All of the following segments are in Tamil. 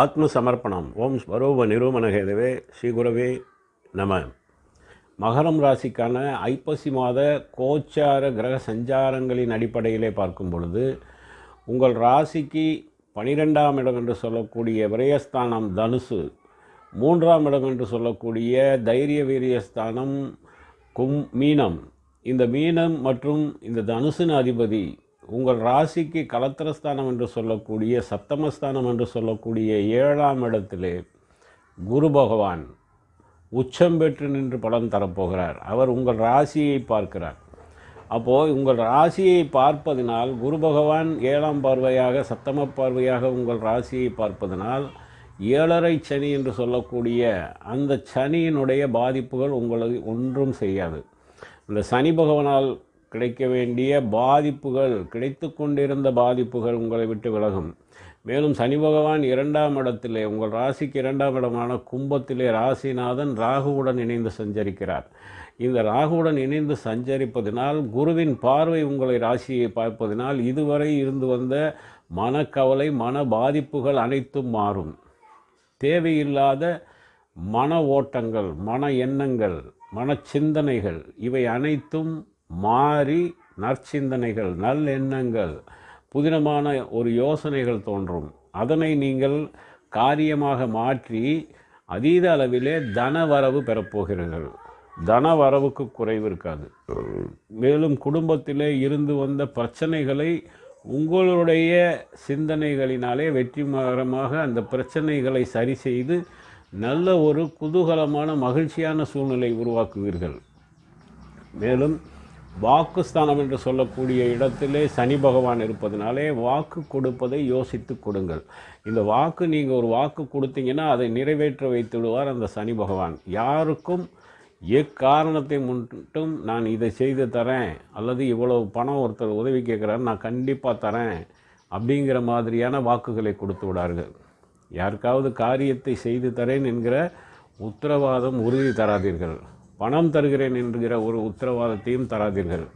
ஆத்ம சமர்ப்பணம் ஓம் ஸ்வரூப நிரூபணகேதவே ஸ்ரீகுரவே நம. மகரம் ராசிக்கான ஐப்பசி மாத கோச்சார கிரக சஞ்சாரங்களின் அடிப்படையிலே பார்க்கும் பொழுது உங்கள் ராசிக்கு பனிரெண்டாம் இடம் என்று சொல்லக்கூடிய விரயஸ்தானம் தனுசு மூன்றாம் இடம் என்று சொல்லக்கூடிய தைரிய வீரியஸ்தானம் கும் மீனம். இந்த மீனம் மற்றும் இந்த தனுசின் அதிபதி உங்கள் ராசிக்கு கலத்திரஸ்தானம் என்று சொல்லக்கூடிய சப்தமஸ்தானம் என்று சொல்லக்கூடிய ஏழாம் இடத்திலே குரு பகவான் உச்சம் பெற்று நின்று பலன் தரப்போகிறார். அவர் உங்கள் ராசியை பார்க்கிறார். அப்போது உங்கள் ராசியை பார்ப்பதினால் குரு பகவான் ஏழாம் பார்வையாக சப்தம பார்வையாக உங்கள் ராசியை பார்ப்பதனால் ஏழரை சனி என்று சொல்லக்கூடிய அந்த சனியினுடைய பாதிப்புகள் உங்களை ஒன்றும் செய்யாது. இந்த சனி பகவானால் கிடைக்க வேண்டிய பாதிப்புகள் கிடைத்து கொண்டிருந்த பாதிப்புகள் உங்களை விட்டு விலகும். மேலும் சனி பகவான் இரண்டாம் இடத்திலே உங்கள் ராசிக்கு இரண்டாம் இடமான கும்பத்திலே ராசிநாதன் ராகுவுடன் இணைந்து சஞ்சரிக்கிறார். இந்த ராகுவுடன் இணைந்து சஞ்சரிப்பதினால் குருவின் பார்வை உங்களை ராசியை பார்ப்பதினால் இதுவரை இருந்து வந்த மனக்கவலை மன பாதிப்புகள் அனைத்தும் மாறும். தேவையில்லாத மன ஓட்டங்கள் மன எண்ணங்கள் மன சிந்தனைகள் இவை அனைத்தும் மாறி நற்சிந்தனைகள் நல்லெண்ணங்கள் புதினமான ஒரு யோசனைகள் தோன்றும். அதனை நீங்கள் காரியமாக மாற்றி அதீத அளவிலே தன வரவு பெறப்போகிறீர்கள். தன வரவுக்கு குறைவு இருக்காது. மேலும் குடும்பத்திலே இருந்து வந்த பிரச்சனைகளை உங்களுடைய சிந்தனைகளினாலே வெற்றிகரமாக அந்த பிரச்சனைகளை சரி செய்து நல்ல ஒரு குதூகலமான மகிழ்ச்சியான சூழ்நிலை உருவாக்குவீர்கள். மேலும் வாக்குஸ்தானம் என்று சொல்லக்கூடிய இடத்திலே சனி பகவான் இருப்பதனாலே வாக்கு கொடுப்பதை யோசித்து கொடுங்கள். இந்த வாக்கு நீங்கள் ஒரு வாக்கு கொடுத்தீங்கன்னா அதை நிறைவேற்ற வைத்து விடுவார் அந்த சனி பகவான். யாருக்கும் எக்காரணத்தை மட்டும் நான் இதை செய்து தரேன் அல்லது இவ்வளவு பணம் ஒருத்தர் உதவி கேட்குறாரு நான் கண்டிப்பாக தரேன் அப்படிங்கிற மாதிரியான வாக்குகளை கொடுத்து விடார்கள். யாருக்காவது காரியத்தை செய்து தரேன் என்கிற உத்தரவாதம் உறுதி தராதீர்கள். பணம் தருகிறேன் என்கிற ஒரு உத்தரவாதத்தையும் தராதீர்கள்.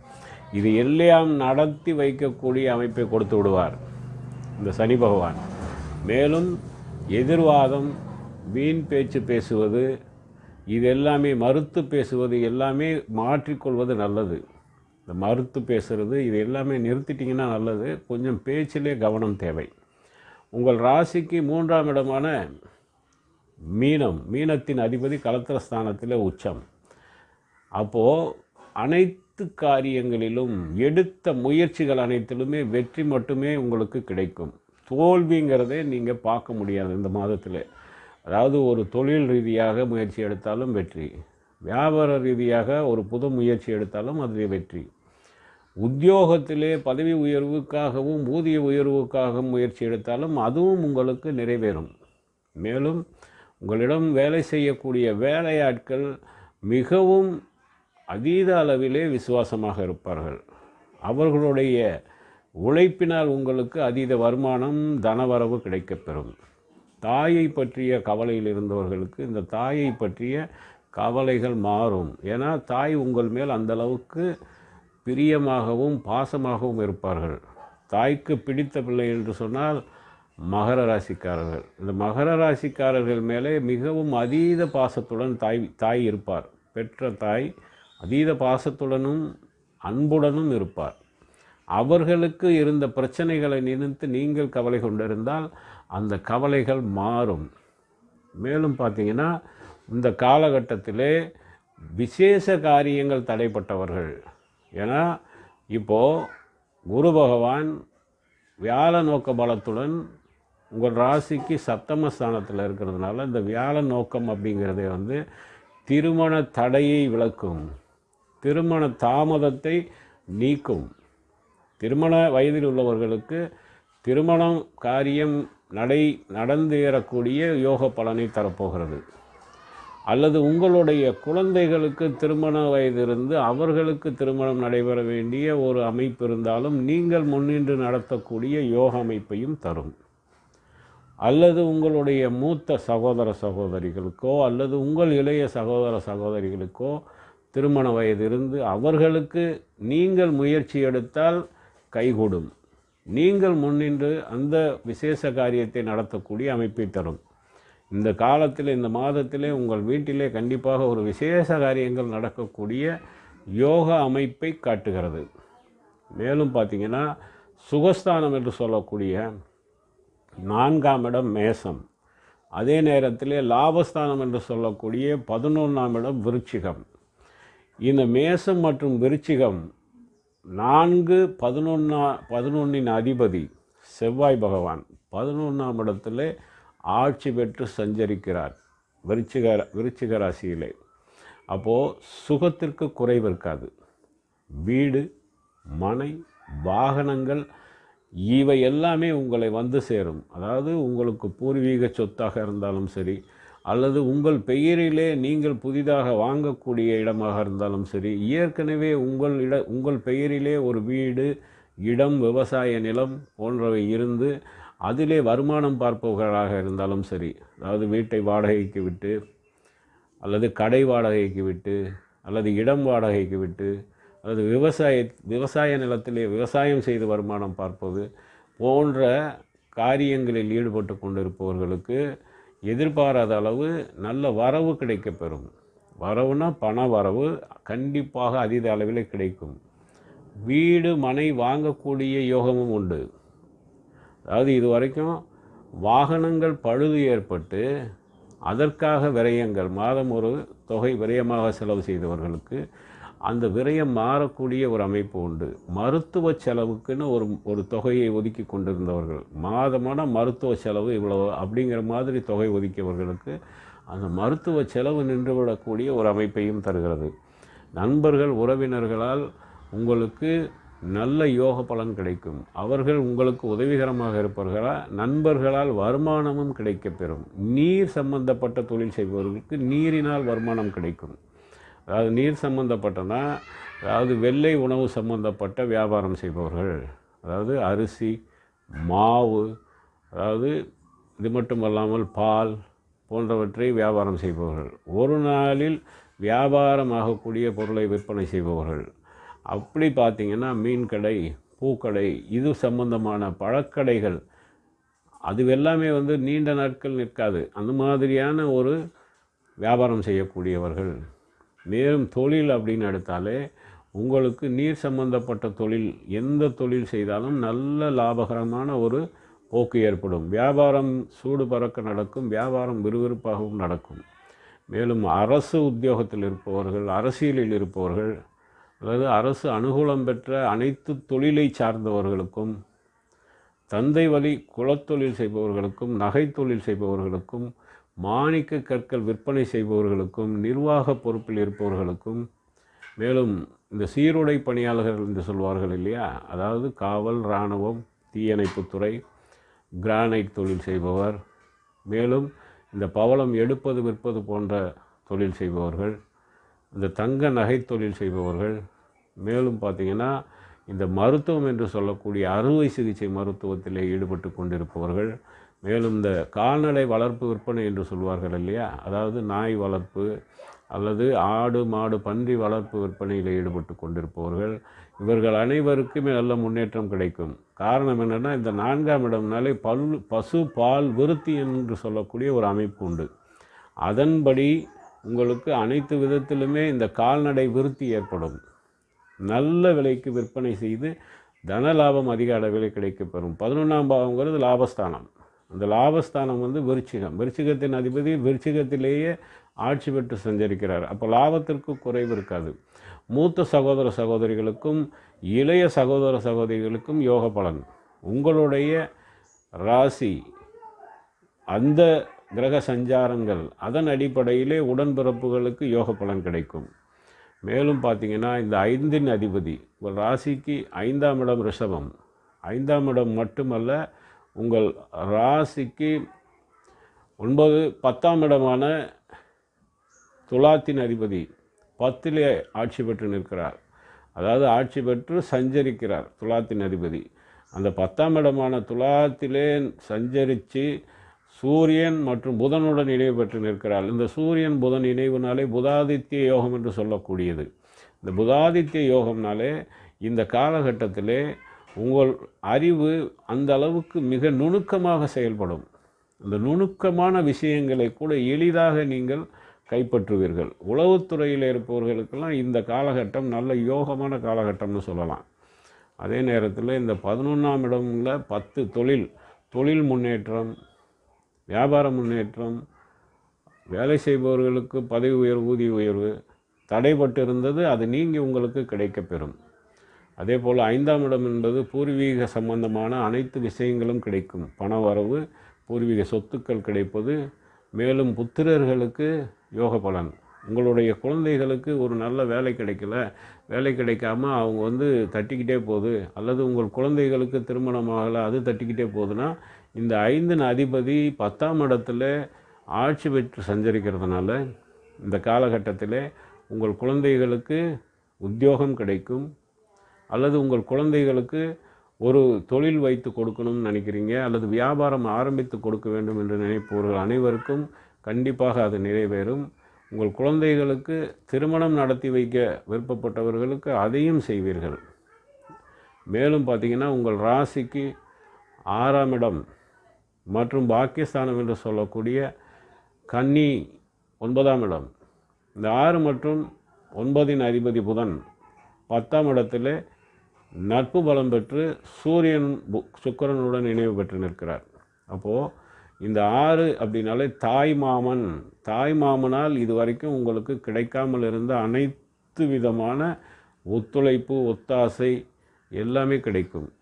இது எல்லாம் நடத்தி வைக்கக்கூடிய அமைப்பை கொடுத்து விடுவார். இந்த சனி பகவான். மேலும் எதிர்வாதம் வீண் பேச்சு பேசுவது இது எல்லாமே மறுத்து பேசுவது எல்லாமே மாற்றிக்கொள்வது நல்லது. இந்த மறுத்து பேசுகிறது இது எல்லாமே நிறுத்திட்டிங்கன்னா நல்லது. கொஞ்சம் பேச்சிலே கவனம் தேவை. உங்கள் ராசிக்கு மூன்றாம் இடமான மீனம் மீனத்தின் அதிபதி கலத்திரஸ்தானத்தில் உச்சம். அப்போது அனைத்து காரியங்களிலும் எடுத்த முயற்சிகள் அனைத்திலுமே வெற்றி மட்டுமே உங்களுக்கு கிடைக்கும். தோல்விங்கிறதே நீங்கள் பார்க்க முடியாது இந்த மாதத்தில். அதாவது ஒரு தொழில் ரீதியாக முயற்சி எடுத்தாலும் வெற்றி. வியாபார ரீதியாக ஒரு புது முயற்சி எடுத்தாலும் அது வெற்றி. உத்தியோகத்திலே பதவி உயர்வுக்காகவும் ஊதிய உயர்வுக்காகவும் முயற்சி எடுத்தாலும் அதுவும் உங்களுக்கு நிறைவேறும். மேலும் உங்களிடம் வேலை செய்யக்கூடிய வேலையாட்கள் மிகவும் அதீத அளவிலே விசுவாசமாக இருப்பார்கள். அவர்களுடைய உழைப்பினால் உங்களுக்கு அதீத வருமானம் தனவரவு கிடைக்கப்பெறும். தாயை பற்றிய கவலையில் இருந்தவர்களுக்கு இந்த தாயை பற்றிய கவலைகள் மாறும். ஏன்னா தாய் உங்கள் மேல் அந்த அளவுக்கு பிரியமாகவும் பாசமாகவும் இருப்பார்கள். தாய்க்கு பிடித்த பிள்ளை என்று சொன்னால் மகர ராசிக்காரர்கள். இந்த மகர ராசிக்காரர்கள் மேலே மிகவும் அதீத பாசத்துடன் தாய் தாய் இருப்பார். பெற்ற தாய் அதீத பாசத்துடனும் அன்புடனும் இருப்பார். அவர்களுக்கு இருந்த பிரச்சனைகளை நினைத்து நீங்கள் கவலை கொண்டிருந்தால் அந்த கவலைகள் மாறும். மேலும் பார்த்தீங்கன்னா இந்த காலகட்டத்திலே விசேஷ காரியங்கள் தடைப்பட்டவர்கள். ஏன்னா இப்போது குரு பகவான் வியாழ நோக்க பலத்துடன் உங்கள் ராசிக்கு சப்தமஸ்தானத்தில் இருக்கிறதுனால இந்த வியாழ நோக்கம் அப்படிங்கிறதே வந்து திருமண தடையை விளக்கும். திருமண தாமதத்தை நீக்கும். திருமண வயதில் உள்ளவர்களுக்கு திருமணம் காரியம் நடை நடந்தேறக்கூடிய யோக பலனை தரப்போகிறது. அல்லது உங்களுடைய குழந்தைகளுக்கு திருமண வயது இருந்து அவர்களுக்கு திருமணம் நடைபெற வேண்டிய ஒரு அமைப்பு இருந்தாலும் நீங்கள் முன்னின்று நடத்தக்கூடிய யோக அமைப்பையும் தரும். அல்லது உங்களுடைய மூத்த சகோதர சகோதரிகளுக்கோ அல்லது உங்கள் இளைய சகோதர சகோதரிகளுக்கோ திருமண வயது இருந்து அவர்களுக்கு நீங்கள் முயற்சி எடுத்தால் கைகூடும். நீங்கள் முன்னின்று அந்த விசேஷ காரியத்தை நடத்தக்கூடிய அமைப்பை தரும். இந்த காலத்தில் இந்த மாதத்திலே உங்கள் வீட்டிலே கண்டிப்பாக ஒரு விசேஷ காரியங்கள் நடக்கக்கூடிய யோக அமைப்பை காட்டுகிறது. மேலும் பார்த்தீங்கன்னா சுகஸ்தானம் என்று சொல்லக்கூடிய நான்காம் இடம் மேசம். அதே நேரத்தில் லாபஸ்தானம் என்று சொல்லக்கூடிய பதினொன்றாம் இடம் விருச்சிகம். இந்த மேசம் மற்றும் விருச்சிகம் நான்கு பதினொன்னா பதினொன்றின் அதிபதி செவ்வாய் பகவான். பதினொன்றாம் இடத்துல ஆட்சி பெற்று சஞ்சரிக்கிறார் விருச்சிக விருச்சிக ராசியிலே. அப்போது சுகத்திற்கு குறைவு இருக்காது. வீடு மனை வாகனங்கள் இவை எல்லாமே உங்களை வந்து சேரும். அதாவது உங்களுக்கு பூர்வீக சொத்தாக இருந்தாலும் சரி அல்லது உங்கள் பெயரிலே நீங்கள் புதிதாக வாங்கக்கூடிய இடமாக இருந்தாலும் சரி ஏற்கனவே உங்கள் இட உங்கள் பெயரிலே ஒரு வீடு இடம் விவசாய நிலம் போன்றவை இருந்து அதிலே வருமானம் பார்ப்பவர்களாக இருந்தாலும் சரி அதாவது வீட்டை வாடகைக்கு விட்டு அல்லது கடை வாடகைக்கு விட்டு அல்லது இடம் வாடகைக்கு விட்டு அல்லது விவசாய விவசாய நிலத்திலே விவசாயம் செய்து வருமானம் பார்ப்பது போன்ற காரியங்களில் ஈடுபட்டு கொண்டிருப்பவர்களுக்கு எதிர்பாராத அளவு நல்ல வரவு கிடைக்கப்பெறும். வரவுனா பண வரவு கண்டிப்பாக அதீத அளவில் கிடைக்கும். வீடு மனை வாங்கக்கூடிய யோகமும் உண்டு. அதாவது இது வரைக்கும் வாகனங்கள் பழுது ஏற்பட்டு அதற்காக விரயங்கள் மாதம் ஒரு தொகை விரயமாக செலவு செய்தவர்களுக்கு அந்த விரயம் மாறக்கூடிய ஒரு அமைப்பு உண்டு. மருத்துவ செலவுக்குன்னு ஒரு ஒரு தொகையை ஒதுக்கி கொண்டிருந்தவர்கள். மாதமான மருத்துவ செலவு இவ்வளவு அப்படிங்கிற மாதிரி தொகை ஒதுக்கியவர்களுக்கு அந்த மருத்துவ செலவு நின்றுவிடக்கூடிய ஒரு அமைப்பையும் தருகிறது. நண்பர்கள் உறவினர்களால் உங்களுக்கு நல்ல யோக பலன் கிடைக்கும். அவர்கள் உங்களுக்கு உதவிகரமாக இருப்பார்களா? நண்பர்களால் வருமானமும் கிடைக்கப்பெறும் நீர் சம்பந்தப்பட்ட தொழில் செய்பவர்களுக்கு நீரினால் வருமானம் கிடைக்கும். அதாவது நீர் சம்மந்தப்பட்டனா அதாவது வெள்ளை உணவு சம்பந்தப்பட்ட வியாபாரம் செய்பவர்கள். அதாவது அரிசி மாவு அதாவது இது மட்டுமல்லாமல் பால் போன்றவற்றை வியாபாரம் செய்பவர்கள். ஒரு நாளில் வியாபாரம் ஆகக்கூடிய பொருளை விற்பனை செய்பவர்கள். அப்படி பார்த்தீங்கன்னா மீன் கடை பூக்கடை இது சம்பந்தமான பழக்கடைகள். அது எல்லாமே வந்து நீண்ட நாட்கள் நிற்காது. அந்த மாதிரியான ஒரு வியாபாரம் செய்யக்கூடியவர்கள். மேலும் தொழில் அப்படின்னு எடுத்தாலே உங்களுக்கு நீர் சம்பந்தப்பட்ட தொழில் எந்த தொழில் செய்தாலும் நல்ல லாபகரமான ஒரு போக்கு ஏற்படும். வியாபாரம் சூடு பறக்க நடக்கும் வியாபாரம் விறுவிறுப்பாகவும் நடக்கும். மேலும் அரசு உத்தியோகத்தில் இருப்பவர்கள் அரசியலில் இருப்பவர்கள் அல்லது அரசு அனுகூலம் பெற்ற அனைத்து தொழிலை சார்ந்தவர்களுக்கும் தந்தை வழி குலத்தொழில் செய்பவர்களுக்கும் நகைத்தொழில் செய்பவர்களுக்கும் மாணிக்க கற்கள் விற்பனை செய்பவர்களுக்கும் நிர்வாக பொறுப்பில் இருப்பவர்களுக்கும் மேலும் இந்த சீருடை பணியாளர்கள் என்று சொல்வார்கள் இல்லையா? அதாவது காவல் இராணுவம் தீயணைப்புத்துறை கிரானைட் தொழில் செய்பவர் மேலும் இந்த பவளம் எடுப்பது விற்பது போன்ற தொழில் செய்பவர்கள் இந்த தங்க நகை தொழில் செய்பவர்கள் மேலும் பார்த்திங்கன்னா இந்த மருத்துவம் என்று சொல்லக்கூடிய அறுவை சிகிச்சை மருத்துவத்தில் ஈடுபட்டு கொண்டிருப்பவர்கள் மேலும் இந்த கால்நடை வளர்ப்பு விற்பனை என்று சொல்வார்கள் இல்லையா? அதாவது நாய் வளர்ப்பு அல்லது ஆடு மாடு பன்றி வளர்ப்பு விற்பனையில் ஈடுபட்டு கொண்டிருப்பவர்கள். இவர்கள் அனைவருக்குமே நல்ல முன்னேற்றம் கிடைக்கும். காரணம் என்னென்னா இந்த நான்காம் இடம்னாலே பல் பசு பால் விருத்தி என்று சொல்லக்கூடிய ஒரு அமைப்பு உண்டு. அதன்படி உங்களுக்கு அனைத்து விதத்திலுமே இந்த கால்நடை விருத்தி ஏற்படும். நல்ல விலைக்கு விற்பனை செய்து தன லாபம் அதிக அளவில் கிடைக்கப்பெறும். பதினொன்றாம் பாவங்கிறது லாபஸ்தானம். அந்த லாபஸ்தானம் வந்து விருச்சிகம். விருச்சிகத்தின் அதிபதி விருச்சிகத்திலேயே ஆட்சி பெற்று சஞ்சரிக்கிறார். அப்போ லாபத்திற்கு குறைவு இருக்காது. மூத்த சகோதர சகோதரிகளுக்கும் இளைய சகோதர சகோதரிகளுக்கும் யோக பலன். உங்களுடைய ராசி அந்த கிரக சஞ்சாரங்கள் அதன் அடிப்படையிலே உடன்பிறப்புகளுக்கு யோக பலன் கிடைக்கும். மேலும் பார்த்தீங்கன்னா இந்த ஐந்தின் அதிபதி ஒரு ராசிக்கு ஐந்தாம் இடம் ரிஷபம். ஐந்தாம் இடம் மட்டுமல்ல உங்கள் ராசிக்கு ஒன்பது பத்தாம் இடமான துலாத்தின் அதிபதி பத்திலே ஆட்சி பெற்று நிற்கிறார். அதாவது ஆட்சி பெற்று சஞ்சரிக்கிறார் துலாத்தின் அதிபதி. அந்த பத்தாம் இடமான துலாத்திலே சஞ்சரித்து சூரியன் மற்றும் புதனுடன் இணைவு பெற்று நிற்கிறார். இந்த சூரியன் புதன் இணைவுனாலே புதாதித்ய யோகம் என்று சொல்லக்கூடியது. இந்த புதாதித்ய யோகம்னாலே இந்த காலகட்டத்திலே உங்கள் அறிவு அந்த அளவுக்கு மிக நுணுக்கமாக செயல்படும். அந்த நுணுக்கமான விஷயங்களை கூட எளிதாக நீங்கள் கைப்பற்றுவீர்கள். உளவுத்துறையில் இருப்பவர்களுக்கெல்லாம் இந்த காலகட்டம் நல்ல யோகமான காலகட்டம்னு சொல்லலாம். அதே நேரத்தில் இந்த பதினொன்றாம் இடம்ல பத்து தொழில் தொழில் முன்னேற்றம் வியாபார முன்னேற்றம் வேலை செய்பவர்களுக்கு பதவி உயர்வு ஊதிய உயர்வு தடைபட்டிருந்தது அது நீங்கி உங்களுக்கு கிடைக்கப்பெறும். அதே போல் ஐந்தாம் இடம் என்பது பூர்வீக சம்பந்தமான அனைத்து விஷயங்களும் கிடைக்கும். பண வரவு பூர்வீக சொத்துக்கள் கிடைப்பது மேலும் புத்திரர்களுக்கு யோக பலன். உங்களுடைய குழந்தைகளுக்கு ஒரு நல்ல வேலை கிடைக்கல வேலை கிடைக்காம அவங்க வந்து தட்டிக்கிட்டே போகுது அல்லது உங்கள் குழந்தைகளுக்கு திருமணம் ஆகலை அது தட்டிக்கிட்டே போகுதுன்னா இந்த ஐந்தின் அதிபதி பத்தாம் இடத்துல ஆட்சி பெற்று சஞ்சரிக்கிறதுனால இந்த காலகட்டத்தில் உங்கள் குழந்தைகளுக்கு உத்தியோகம் கிடைக்கும் அல்லது உங்கள் குழந்தைகளுக்கு ஒரு தொழில் வைத்து கொடுக்கணும்னு நினைக்கிறீங்க அல்லது வியாபாரம் ஆரம்பித்து கொடுக்க வேண்டும் என்று நினைப்பவர்கள் அனைவருக்கும் கண்டிப்பாக அது நிறைவேறும். உங்கள் குழந்தைகளுக்கு திருமணம் நடத்தி வைக்க விருப்பப்பட்டவர்களுக்கு அதையும் செய்வீர்கள். மேலும் பார்த்தீங்கன்னா உங்கள் ராசிக்கு ஆறாம் இடம் மற்றும் பாக்கியஸ்தானம் என்று சொல்லக்கூடிய கன்னி ஒன்பதாம் இடம். இந்த ஆறு மற்றும் ஒன்பதின் அதிபதி புதன் பத்தாம் இடத்துல நட்பு பலம் பெற்று சூரியன் பு- சுக்கிரனுடன் இணைவு பெற்று நிற்கிறார். அப்போது இந்த ஆறு அப்படின்னாலே தாய் மாமன். தாய் மாமனால் இது வரைக்கும் உங்களுக்கு கிடைக்காமல் இருந்த அனைத்து விதமான ஒத்துழைப்பு ஒத்தாசை எல்லாமே கிடைக்கும்.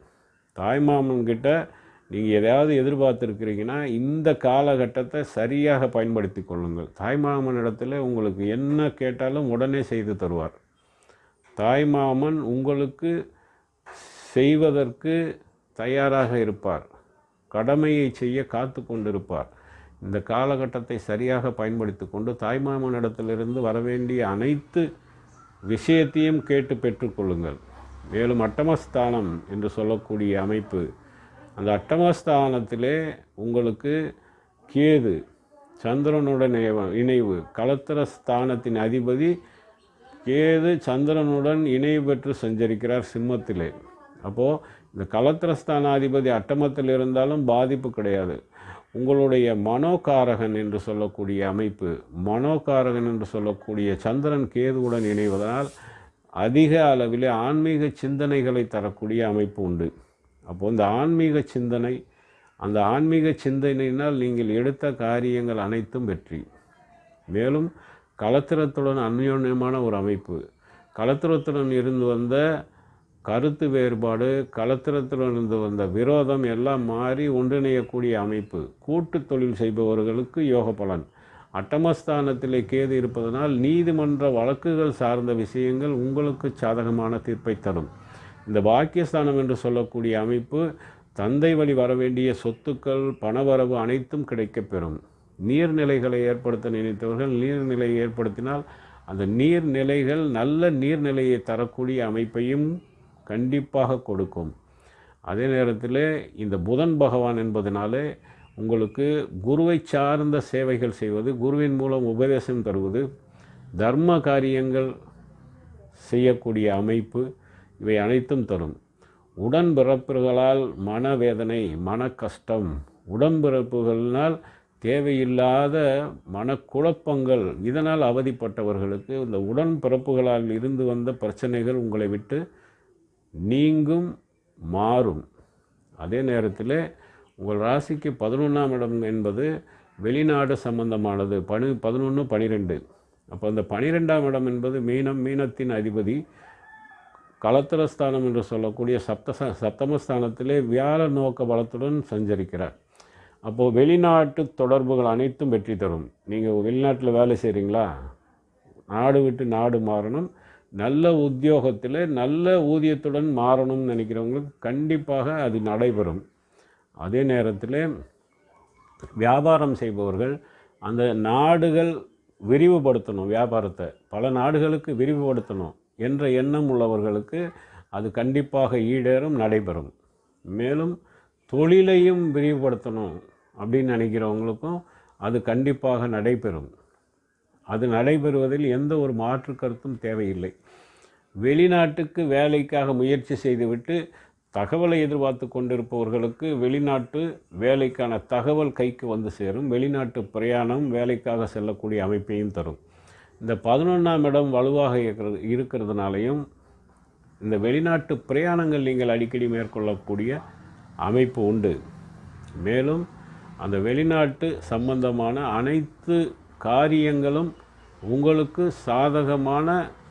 தாய் மாமன்கிட்ட நீங்கள் எதையாவது எதிர்பார்த்துருக்கிறீங்கன்னா இந்த காலகட்டத்தை சரியாக பயன்படுத்தி கொள்ளுங்கள். தாய் மாமன் இடத்துல உங்களுக்கு என்ன கேட்டாலும் உடனே செய்து தருவார். தாய்மாமன் உங்களுக்கு செய்வதற்கு தயாராக இருப்பார். கடமையை செய்ய காத்து கொண்டிருப்பார். இந்த காலகட்டத்தை சரியாக பயன்படுத்தி கொண்டு தாய்மாமனிடத்திலிருந்து வரவேண்டிய அனைத்து விஷயத்தையும் கேட்டு பெற்றுக்கொள்ளுங்கள் மேலும் அட்டமஸ்தானம் என்று சொல்லக்கூடிய அமைப்பு அந்த அட்டமஸ்தானத்திலே உங்களுக்கு கேது சந்திரனுடன் இணைவு கலத்திர ஸ்தானத்தின் அதிபதி கேது சந்திரனுடன் இணை பெற்று சஞ்சரிக்கிறார் சிம்மத்திலே. அப்போது இந்த கலத்திரஸ்தானாதிபதி அட்டமத்தில் இருந்தாலும் பாதிப்பு கிடையாது. உங்களுடைய மனோகாரகன் என்று சொல்லக்கூடிய அமைப்பு மனோகாரகன் என்று சொல்லக்கூடிய சந்திரன் கேதுவுடன் இணைவதனால் அதிக அளவிலே ஆன்மீக சிந்தனைகளை தரக்கூடிய அமைப்பு உண்டு. அப்போது இந்த ஆன்மீக சிந்தனை அந்த ஆன்மீக சிந்தனையினால் நீங்கள் எடுத்த காரியங்கள் அனைத்தும் வெற்றி. மேலும் கலத்திரத்துடன் அந்யோன்யமான ஒரு அமைப்பு கலத்திரத்துடன் இருந்து வந்த கருத்து வேறுபாடு கலத்திரத்திலிருந்து இருந்து வந்த விரோதம் எல்லாம் மாறி ஒன்றிணையக்கூடிய அமைப்பு. கூட்டு தொழில் செய்பவர்களுக்கு யோக பலன். அட்டமஸ்தானத்திலே கேது இருப்பதனால் நீதிமன்ற வழக்குகள் சார்ந்த விஷயங்கள் உங்களுக்கு சாதகமான தீர்ப்பை தரும். இந்த பாக்கியஸ்தானம் என்று சொல்லக்கூடிய அமைப்பு தந்தை வழி வரவேண்டிய சொத்துக்கள் பணவரவு அனைத்தும் கிடைக்கப்பெறும் நீர்நிலைகளை ஏற்படுத்த நினைத்தவர்கள் நீர்நிலையை ஏற்படுத்தினால் அந்த நீர்நிலைகள் நல்ல நீர்நிலையை தரக்கூடிய அமைப்பையும் கண்டிப்பாக கொடுக்கும். அதே நேரத்தில் இந்த புதன் பகவான் என்பதனாலே உங்களுக்கு குருவை சார்ந்த சேவைகள் செய்வது குருவின் மூலம் உபதேசம் தருவது தர்ம காரியங்கள் செய்யக்கூடிய அமைப்பு இவை அனைத்தும் தரும். உடன்பிறப்புகளால் மனவேதனை மன கஷ்டம் உடன்பிறப்புகளினால் தேவையில்லாத மனக்குழப்பங்கள் இதனால் அவதிப்பட்டவர்களுக்கு இந்த உடன்பிறப்புகளால் இருந்து வந்த பிரச்சனைகள் உங்களை விட்டு நீங்கும் மாறும். அதே நேரத்தில் உங்கள் ராசிக்கு பதினொன்றாம் இடம் என்பது வெளிநாடு சம்பந்தமானது. பனி பதினொன்று பனிரெண்டு. அப்போ அந்த பனிரெண்டாம் இடம் என்பது மீனம் மீனத்தின் அதிபதி களத்திரஸ்தானம் என்று சொல்லக்கூடிய சப்த சப்தமஸ்தானத்திலே வியாழ நோக்க பலத்துடன் சஞ்சரிக்கிறார். அப்போது வெளிநாட்டு தொடர்புகள் அனைத்தும் வெற்றி தரும். நீங்கள் வெளிநாட்டில் வேலை செய்கிறீங்களா நாடு விட்டு நாடு மாறணும். நல்ல உத்தியோகத்தில் நல்ல ஊதியத்துடன் மாறணும்னு நினைக்கிறவங்களுக்கு கண்டிப்பாக அது நடைபெறும். அதே நேரத்தில் வியாபாரம் செய்பவர்கள் அந்த நாடுகள் விரிவுபடுத்தணும் வியாபாரத்தை. பல நாடுகளுக்கு விரிவுபடுத்தணும் என்ற எண்ணம் உள்ளவர்களுக்கு அது கண்டிப்பாக ஈடேறும் நடைபெறும். மேலும் தொழிலையும் விரிவுபடுத்தணும் அப்படின்னு நினைக்கிறவங்களுக்கும் அது கண்டிப்பாக நடைபெறும். அது நடைபெறுவதில் எந்த ஒரு மாற்று கருத்தும் தேவையில்லை. வெளிநாட்டுக்கு வேலைக்காக முயற்சி செய்துவிட்டு தகவலை எதிர்பார்த்து கொண்டிருப்பவர்களுக்கு வெளிநாட்டு வேலைக்கான தகவல் கைக்கு வந்து சேரும். வெளிநாட்டு பிரயாணம் வேலைக்காக செல்லக்கூடிய அமைப்பையும் தரும். இந்த பதினொன்றாம் இடம் வலுவாக இருக்கிறது இருக்கிறதுனாலையும் இந்த வெளிநாட்டு பிரயாணங்கள் நீங்கள் அடிக்கடி மேற்கொள்ளக்கூடிய அமைப்பு உண்டு. மேலும் அந்த வெளிநாட்டு சம்பந்தமான அனைத்து காரியங்களும் உங்களுக்கு சாதகமான